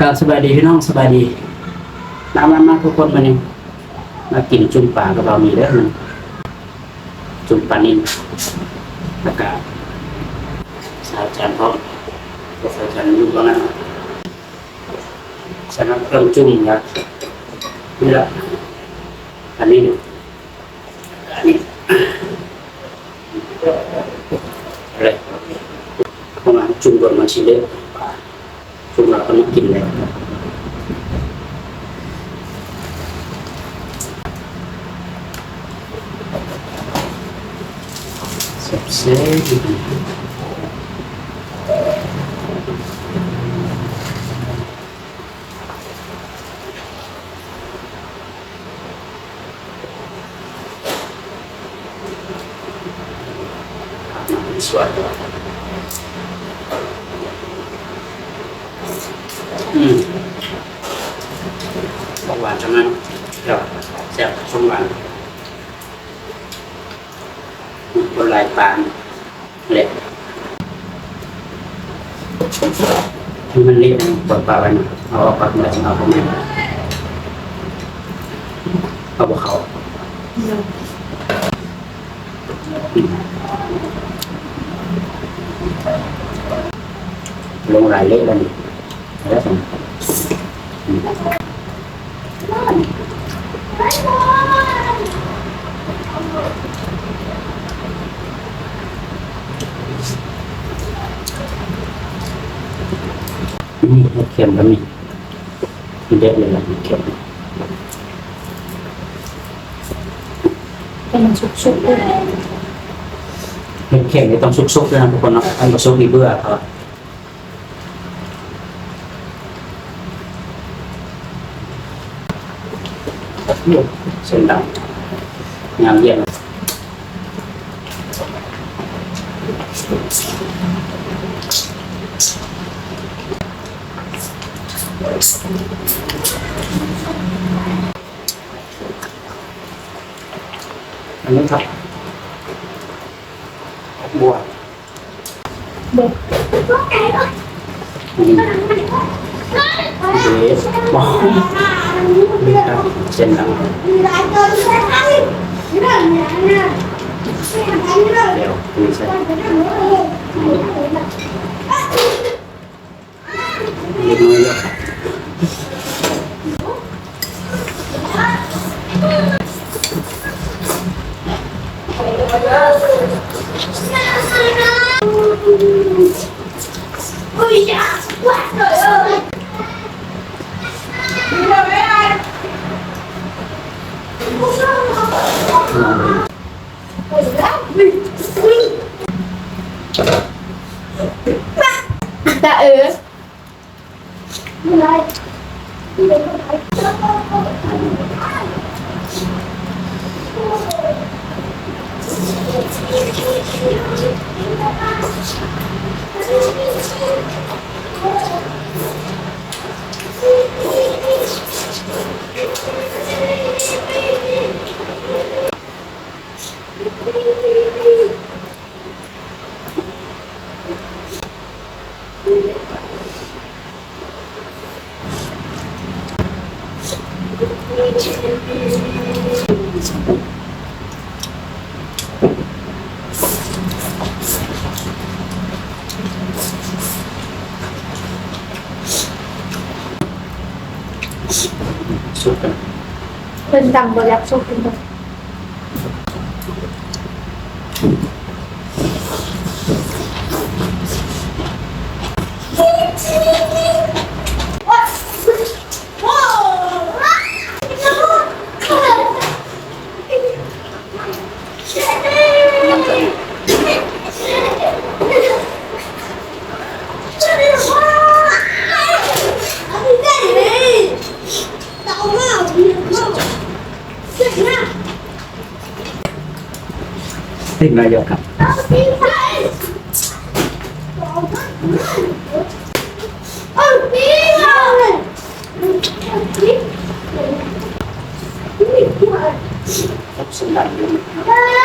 กราบสบายดีพี่น้องสบายดีน้ำมันมากทุกคนมาเนี่ยมากินจุ่มปลากับเรามีเด้อมันจุ่มปลานิ่มแล้วก็สาวจานพร้อมก็สาวจานยุ่งตรงนั้นสำหรับเครื่องจุ่มครับนี่ละอันนี้อันนี้ चुंबक मान्छेले apa पनि किन्ने อนมันชิเด้อจุ่มเราก็มากินเลย Subsede. Suatu. Hmm. Bọc hỏa trong ăn. Rồi, xẹp trong hỏa. บนลายปานเหล็กที่มันเรียกปลดปลาไว้นะเอาออกก่อนแล้วจะเอาผมเอาบวเขาลงรายเล็กแล้วนี่แล้วสิ นี่เห็ดเข็มแล้วนี่มันเด็ดเลยละเห็ดเข็มเป็นชุกๆด้วยเห็ดเข็มนี่ต้องซุกๆด้วยนะทุกคนเนาะอันก็ซุกอีเบื่อเขาเส้นดำงามเยี่ยมอันนี้ครับบัวเด็กอันนี้เบสบอครับ được sinh động nhận diện những thật. Buồn buồn để bỏ Dito, dyan lang. Pero, minsan. Limuyo. Uy, ya! What the hell? สุกกัน เป็นดังบริยักชุกเป็นแบบ น้ ঠিক নাই দরকার Thank you.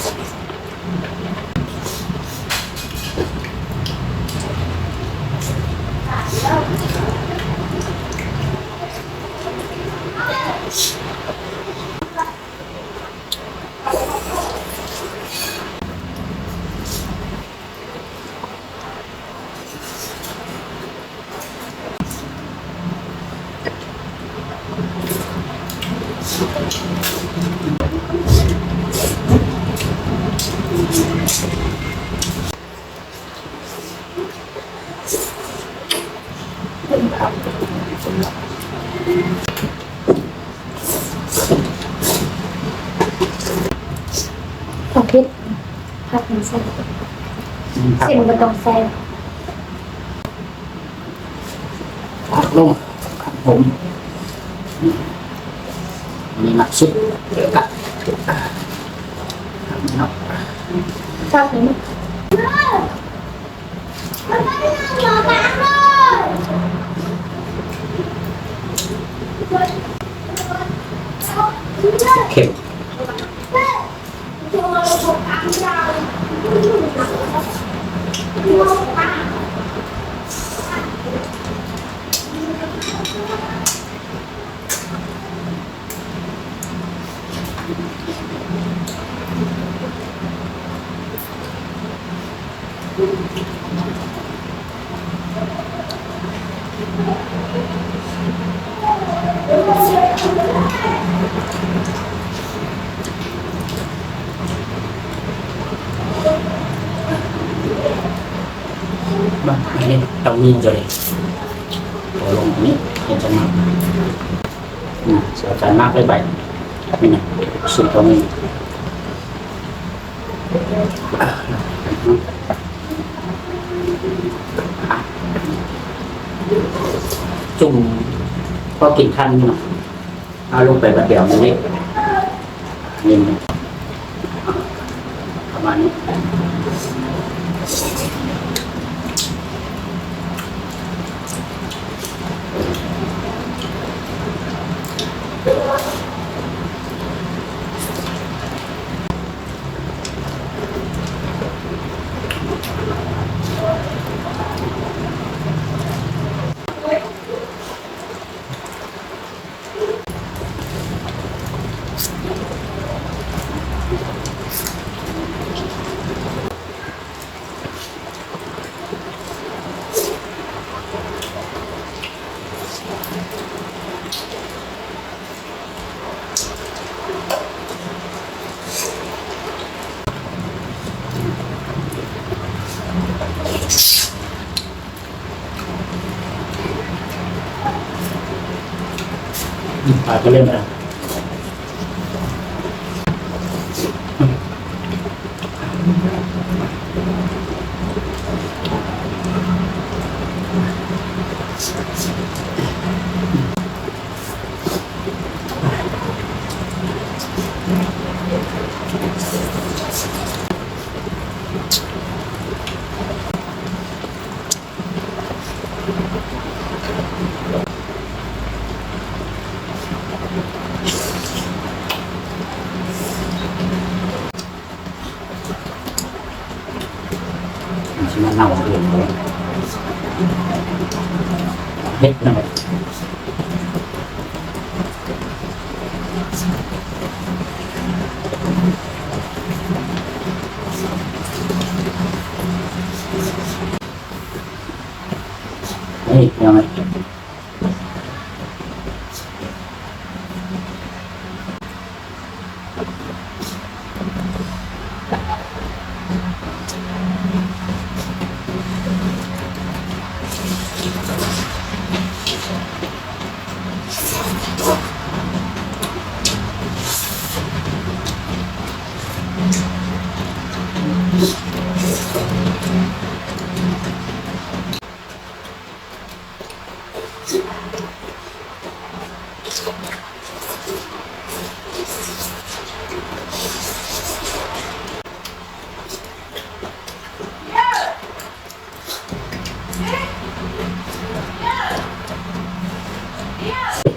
องคิดพักมันใส่ ครับ เส้นก็ต้องใส่ ผักลงครับผม มีหมักซุปเดี๋ยวกับเนาะ ชอบนี้ เข็ม บ้างอันนี้เต้าหู้จะเลยตัวลงอันนี้เห็นจะมากอืมเสียใจมากเลยใบ สุดตรงนี้จุ่มก็กินขั้นเนาะเอาลงไปแบบเดียวมันเล็กนี่ประมาณนี้ Maganda. Beklemek. Yeah.